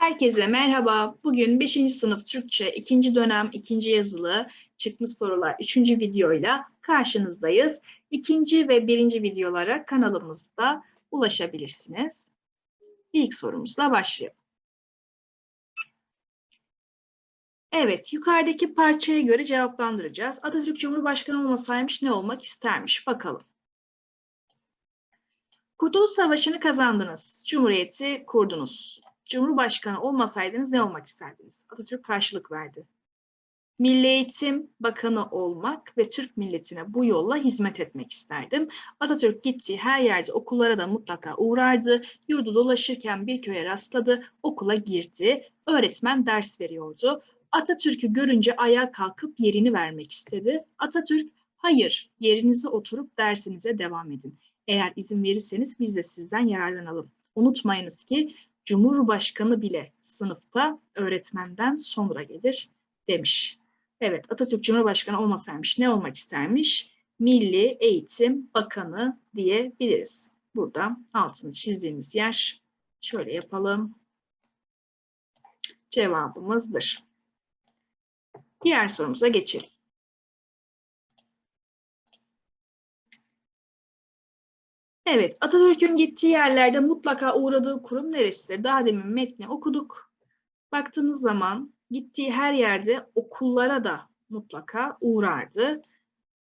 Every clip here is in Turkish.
Herkese merhaba. Bugün 5. sınıf Türkçe 2. dönem 2. yazılı çıkmış sorular 3. videoyla karşınızdayız. 2. ve 1. videolara kanalımızda ulaşabilirsiniz. İlk sorumuzla başlayalım. Evet, yukarıdaki parçaya göre cevaplandıracağız. Atatürk Cumhurbaşkanı olmasaymış ne olmak istermiş? Bakalım. Kurtuluş Savaşı'nı kazandınız. Cumhuriyeti kurdunuz. Cumhurbaşkanı olmasaydınız ne olmak isterdiniz? Atatürk karşılık verdi. Milli Eğitim Bakanı olmak ve Türk milletine bu yolla hizmet etmek isterdim. Atatürk gittiği her yerde okullara da mutlaka uğrardı. Yurdu dolaşırken bir köye rastladı, okula girdi. Öğretmen ders veriyordu. Atatürk'ü görünce ayağa kalkıp yerini vermek istedi. Atatürk, hayır yerinize oturup dersinize devam edin. Eğer izin verirseniz biz de sizden yararlanalım. Unutmayınız ki Cumhurbaşkanı bile sınıfta öğretmenden sonra gelir demiş. Evet Atatürk Cumhurbaşkanı olmasaymış ne olmak istermiş? Milli Eğitim Bakanı diyebiliriz. Burada altını çizdiğimiz yer şöyle yapalım. Cevabımızdır. Diğer sorumuza geçelim. Evet, Atatürk'ün gittiği yerlerde mutlaka uğradığı kurum neresidir? Daha demin metni okuduk. Baktığınız zaman gittiği her yerde okullara da mutlaka uğrardı.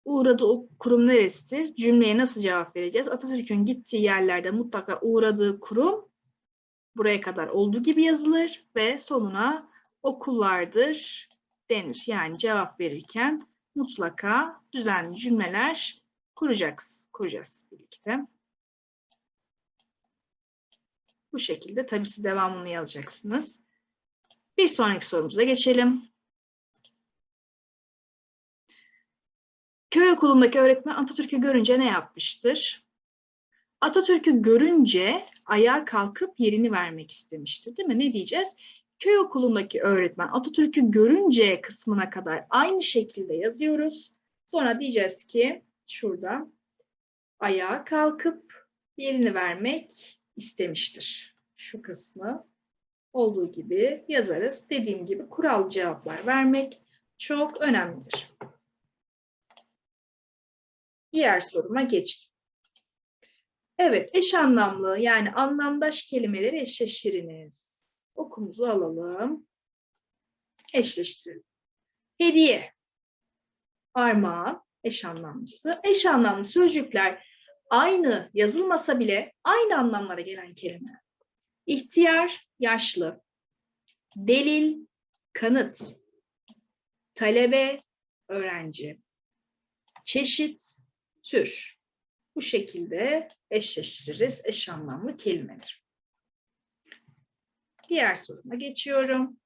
Uğradığı o kurum neresidir? Cümleye nasıl cevap vereceğiz? Atatürk'ün gittiği yerlerde mutlaka uğradığı kurum buraya kadar olduğu gibi yazılır ve sonuna okullardır denir. Yani cevap verirken mutlaka düzenli cümleler kuracağız, kuracağız birlikte. Bu şekilde tabii siz devamını yazacaksınız. Bir sonraki sorumuza geçelim. Köy okulundaki öğretmen Atatürk'ü görünce ne yapmıştır? Atatürk'ü görünce ayağa kalkıp yerini vermek istemiştir değil mi? Ne diyeceğiz? Köy okulundaki öğretmen Atatürk'ü görünce kısmına kadar aynı şekilde yazıyoruz. Sonra diyeceğiz ki şurada ayağa kalkıp yerini vermek istemiştir. Şu kısmı olduğu gibi yazarız. Dediğim gibi kural cevaplar vermek çok önemlidir. Diğer soruma geçtim. Evet, eş anlamlı yani anlamdaş kelimeleri eşleştiriniz. Okumuzu alalım. Eşleştirelim. Hediye, armağan, eş anlamlısı. Eş anlamlı sözcükler aynı yazılmasa bile aynı anlamlara gelen kelime. İhtiyar, yaşlı. Delil, kanıt. Talebe, öğrenci. Çeşit, tür. Bu şekilde eşleştiririz eş anlamlı kelimeler. Diğer soruma geçiyorum.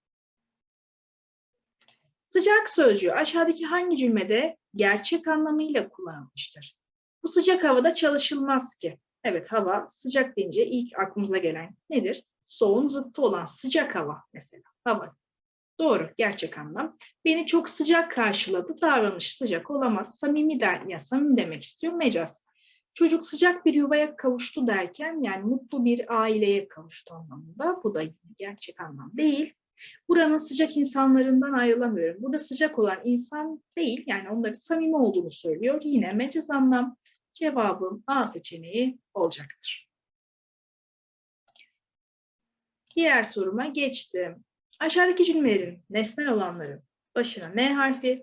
Sıcak sözcüğü aşağıdaki hangi cümlede gerçek anlamıyla kullanılmıştır? Bu sıcak havada çalışılmaz ki. Evet hava sıcak deyince ilk aklımıza gelen nedir? Soğuğun zıttı olan sıcak hava mesela. Hava. Doğru, gerçek anlam. Beni çok sıcak karşıladı, davranış sıcak olamaz. Samimi der, ya samimi demek istiyor, mecaz. Çocuk sıcak bir yuvaya kavuştu derken yani mutlu bir aileye kavuştu anlamında. Bu da gerçek anlam değil. Buranın sıcak insanlarından ayrılamıyorum. Burada sıcak olan insan değil, yani onların samimi olduğunu söylüyor. Yine mecaz anlam cevabım A seçeneği olacaktır. Diğer soruma geçtim. Aşağıdaki cümlelerin nesnel olanların başına N harfi,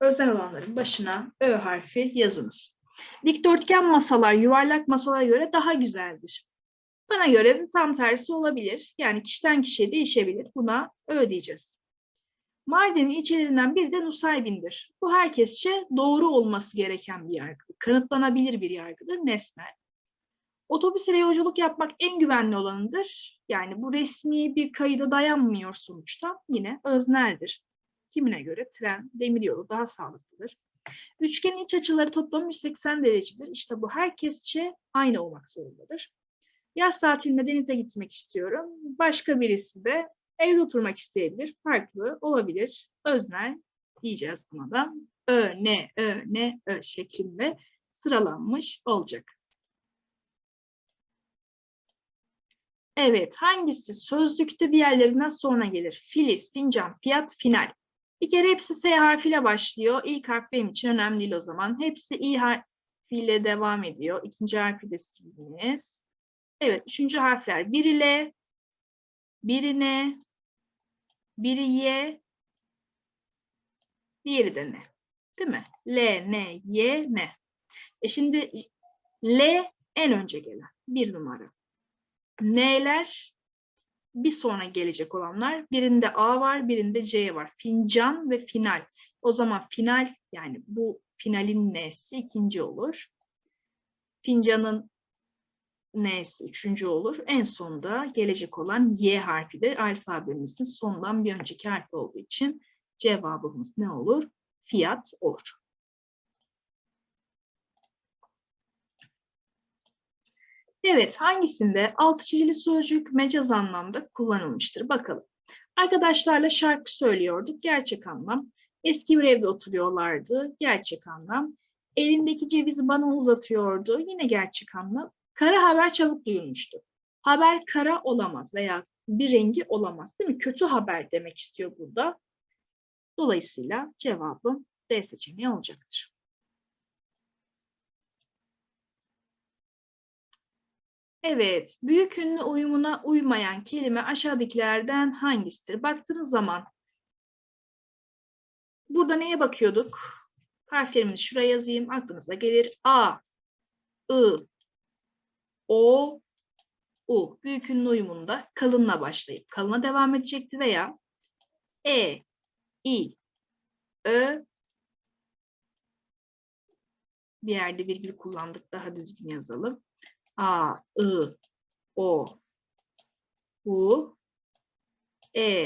özel olanların başına Ö harfi yazınız. Dikdörtgen masalar yuvarlak masalara göre daha güzeldir. Bana göre de tam tersi olabilir. Yani kişiden kişiye değişebilir. Buna Ö diyeceğiz. Mardin'in ilçelerinden biri de Nusaybin'dir. Bu herkesçe doğru olması gereken bir yargıdır. Kanıtlanabilir bir yargıdır, nesnel. Otobüs ile yolculuk yapmak en güvenli olanıdır. Yani bu resmi bir kayıda dayanmıyor sonuçta. Yine özneldir. Kimine göre tren, demiryolu daha sağlıklıdır. Üçgenin iç açıları toplamı 180 derecedir. İşte bu herkesçe aynı olmak zorundadır. Yaz tatilinde denize gitmek istiyorum. Başka birisi de evde oturmak isteyebilir. Farklı olabilir. Öznel diyeceğiz buna da. Ö, ne, ö, ne, ö şeklinde sıralanmış olacak. Evet, hangisi sözlükte diğerlerinden sonra gelir? Filiz, fincan, fiyat, final. Bir kere hepsi F harfiyle başlıyor. İlk harf benim için önemli değil o zaman. Hepsi İ harfiyle devam ediyor. İkinci harfi de sildiniz. Evet, üçüncü harfler. Biri L, biri N, biri Y, diğeri de N. Değil mi? L, N, Y, N. E şimdi L en önce gelen. Bir numara. N'ler bir sonra gelecek olanlar. Birinde A var, birinde C var. Fincan ve final. O zaman final yani bu finalin N'si ikinci olur. Fincanın N'si üçüncü olur. En sonda gelecek olan Y harfidir. Alfabemizin sondan bir önceki harfi olduğu için cevabımız ne olur? Fiyat olur. Evet, hangisinde altı çizili sözcük mecaz anlamda kullanılmıştır? Bakalım. Arkadaşlarla şarkı söylüyorduk. Gerçek anlam. Eski bir evde oturuyorlardı. Gerçek anlam. Elindeki cevizi bana uzatıyordu. Yine gerçek anlam. Kara haber çabuk duyulmuştu. Haber kara olamaz veya bir rengi olamaz değil mi? Kötü haber demek istiyor burada. Dolayısıyla cevabım D seçeneği olacaktır. Evet, büyük ünlü uyumuna uymayan kelime aşağıdakilerden hangisidir? Baktığınız zaman burada neye bakıyorduk? Harflerimizi şuraya yazayım, aklınıza gelir. A, I, O, U. Büyük ünlü uyumunda kalınla başlayıp kalına devam edecekti veya E, İ, Ö, bir yerde virgül kullandık, daha düzgün yazalım. A, I, O, U, E,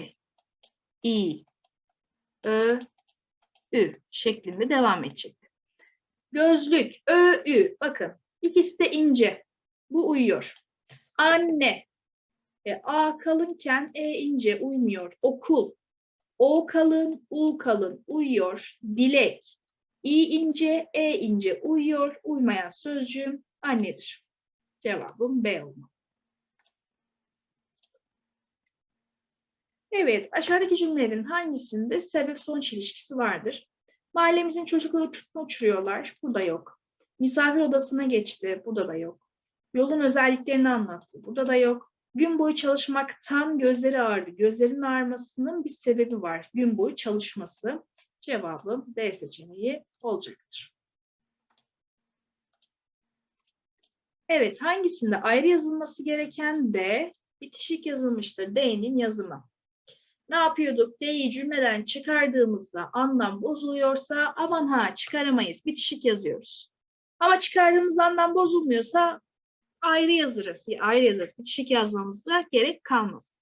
İ, Ö, Ü şeklinde devam edecekti. Gözlük, Ö, Ü. Bakın ikisi de ince. Bu uyuyor. Anne. E, A kalınken E ince uymuyor. Okul. O kalın, U kalın uyuyor. Dilek. İ ince, E ince uyuyor. Uymayan sözcüğüm annedir. Cevabım B olmalı. Evet, aşağıdaki cümlelerin hangisinde sebep sonuç ilişkisi vardır? Mahallemizin çocukları uçurtma uçuruyorlar. Burada yok. Misafir odasına geçti. Burada da yok. Yolun özelliklerini anlattı. Burada da yok. Gün boyu çalışmaktan gözleri ağrıdı. Gözlerin ağrımasının bir sebebi var. Gün boyu çalışması. Cevabım D seçeneği olacaktır. Evet, hangisinde ayrı yazılması gereken D, bitişik yazılmıştır. D'nin yazımı. Ne yapıyorduk? D'yi cümleden çıkardığımızda anlam bozuluyorsa aman ha çıkaramayız. Bitişik yazıyoruz. Ama çıkardığımız anlam bozulmuyorsa ayrı yazarız. Ayrı yazarız. Bitişik yazmamıza gerek kalmaz.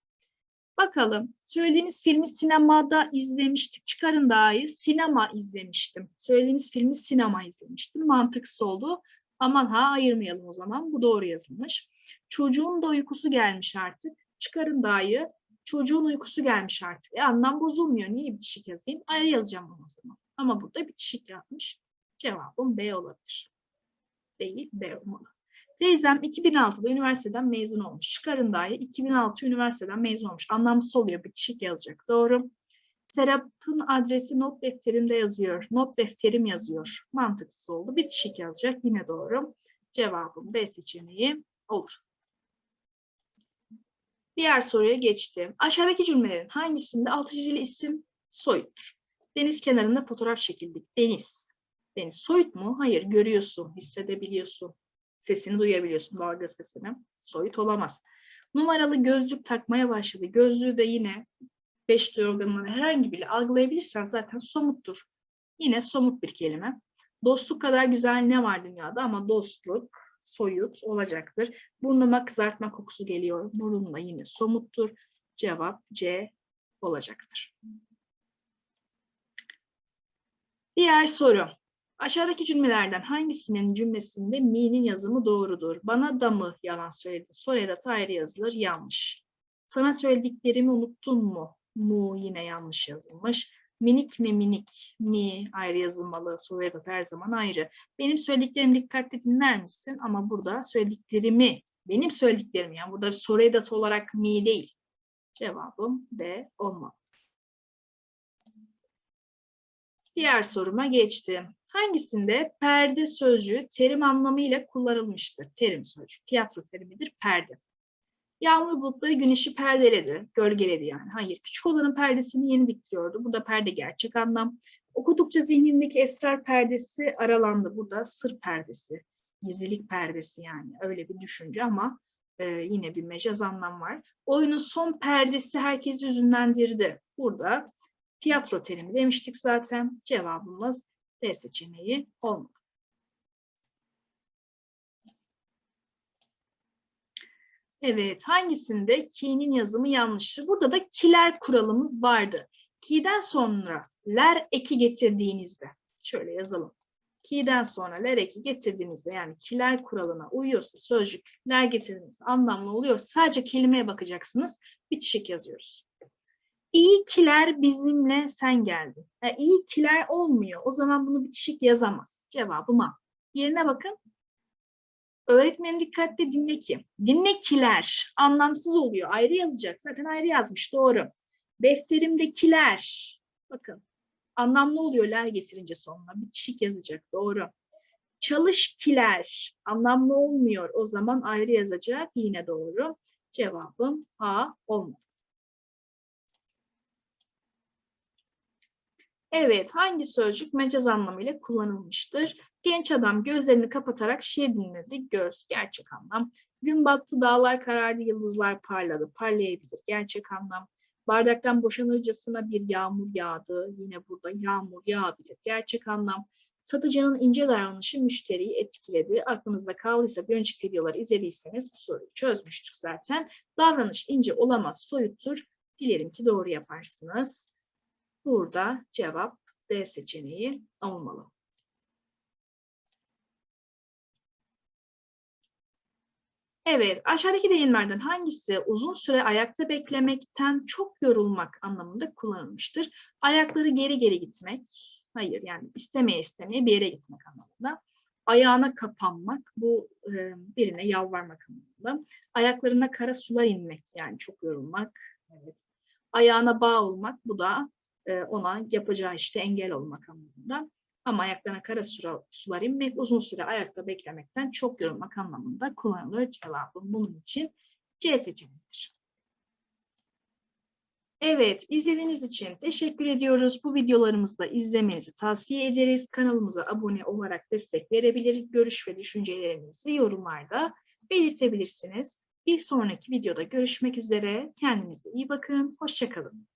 Bakalım. Söylediğiniz filmi sinemada izlemiştik. Çıkarın dahi sinema izlemiştim. Söylediğiniz filmi sinema izlemiştim. Mantıksız oldu. Aman ha ayırmayalım o zaman. Bu doğru yazılmış. Çocuğun da uykusu gelmiş artık. Çıkarın dahi çocuğun uykusu gelmiş artık. E anlam bozulmuyor. Niye bitişik yazayım? Ayrı yazacağım bunu o zaman. Ama burada bitişik yazmış. Cevabım B olabilir. Değil, B olmalı. Teyzem 2006'da üniversiteden mezun olmuş. Çıkarın dahi 2006 üniversiteden mezun olmuş. Anlamsız oluyor. Bitişik yazacak. Doğru. Serap'ın adresi not defterimde yazıyor. Not defterim yazıyor. Mantıksız oldu. Bitişik yazacak. Yine doğru. Cevabım B seçeneği olur. Diğer soruya geçtim. Aşağıdaki cümlelerin hangisinde altı çizili isim soyuttur? Deniz kenarında fotoğraf çekildik. Deniz. Deniz soyut mu? Hayır. Görüyorsun, hissedebiliyorsun. Sesini duyabiliyorsun. Dalga sesini. Soyut olamaz. Numaralı gözlük takmaya başladı. Gözlüğü de yine beş duyu organından herhangi biri algılayabilirsen zaten somuttur. Yine somut bir kelime. Dostluk kadar güzel ne var dünyada ama dostluk soyut olacaktır. Burnuma kızartma kokusu geliyor. Burunla yine somuttur. Cevap C olacaktır. Diğer soru. Aşağıdaki cümlelerden hangisinin cümlesinde mi'nin yazımı doğrudur? Bana da mı yalan söyledi? Soyadat ayrı yazılır. Yanlış. Sana söylediklerimi unuttun mu? Mu yine yanlış yazılmış. Minik mi minik mi ayrı yazılmalı. Soyadat her zaman ayrı. Benim söylediklerimi dikkatli dinler misin? Ama burada söylediklerimi Benim söylediklerim yani burada edatı olarak mi değil. Cevabım D olmalı. Diğer soruma geçtim. Hangisinde perde sözcüğü terim anlamıyla kullanılmıştır? Terim sözcüğü. Tiyatro terimidir perde. Yağmur bulutları güneşi perdeledi, gölgeledi yani. Hayır, küçük olanın perdesini yeni diktiriyordu. Burada perde gerçek anlam. Okudukça zihnindeki esrar perdesi aralandı. Burada sır perdesi, gizlilik perdesi yani. Öyle bir düşünce ama e, yine bir mecaz anlam var. Oyunun son perdesi herkes yüzünlendirdi. Burada tiyatro terimi demiştik zaten. Cevabımız D seçeneği olmalı. Evet, hangisinde ki'nin yazımı yanlıştır? Burada da kiler kuralımız vardı. Ki'den sonra ler eki getirdiğinizde, şöyle yazalım. Ki'den sonra ler eki getirdiğinizde yani kiler kuralına uyuyorsa sözcük ler getirdiğinizde anlamlı oluyorsa sadece kelimeye bakacaksınız. Bitişik yazıyoruz. İyi kiler bizimle sen geldin. Yani iyi kiler olmuyor. O zaman bunu bitişik yazamaz. Cevabım A. Yerine bakın. Öğretmenin dikkatle dinle ki. Dinle kiler anlamsız oluyor. Ayrı yazacak. Zaten ayrı yazmış. Doğru. Defterimdekiler. Bakın. Anlamlı oluyor ler getirince sonuna. Bitişik yazacak. Doğru. Çalış kiler. Anlamlı olmuyor. O zaman ayrı yazacak. Yine doğru. Cevabım A olmalı. Evet, hangi sözcük mecaz anlamıyla kullanılmıştır? Genç adam gözlerini kapatarak şiir dinledi. Göz, gerçek anlam. Gün battı, dağlar karardı, yıldızlar parladı. Parlayabilir, gerçek anlam. Bardaktan boşanırcasına bir yağmur yağdı. Yine burada yağmur yağabilir, gerçek anlam. Satıcının ince davranışı müşteriyi etkiledi. Aklınızda kaldıysa bir önceki videoları izlediyseniz bu soruyu çözmüştük zaten. Davranış ince olamaz, soyuttur. Dilerim ki doğru yaparsınız. Burada cevap D seçeneği olmalı. Evet, aşağıdaki deyimlerden hangisi uzun süre ayakta beklemekten çok yorulmak anlamında kullanılmıştır? Ayakları geri geri gitmek, hayır yani istemeye istemeye bir yere gitmek anlamında. Ayağına kapanmak, bu e, birine yalvarmak anlamında. Ayaklarına kara sular inmek, yani çok yorulmak. Evet. Ayağına bağ olmak, bu da ona yapacağı işte engel olmak anlamında. Ama ayaklarına kara sular inmek, uzun süre ayakta beklemekten çok yorulmak anlamında kullanılır cevabım bunun için C seçeneğidir. Evet, izlediğiniz için teşekkür ediyoruz. Bu videolarımızı da izlemenizi tavsiye ederiz. Kanalımıza abone olarak destek verebilir. Görüş ve düşüncelerinizi yorumlarda belirtebilirsiniz. Bir sonraki videoda görüşmek üzere. Kendinize iyi bakın. Hoşçakalın.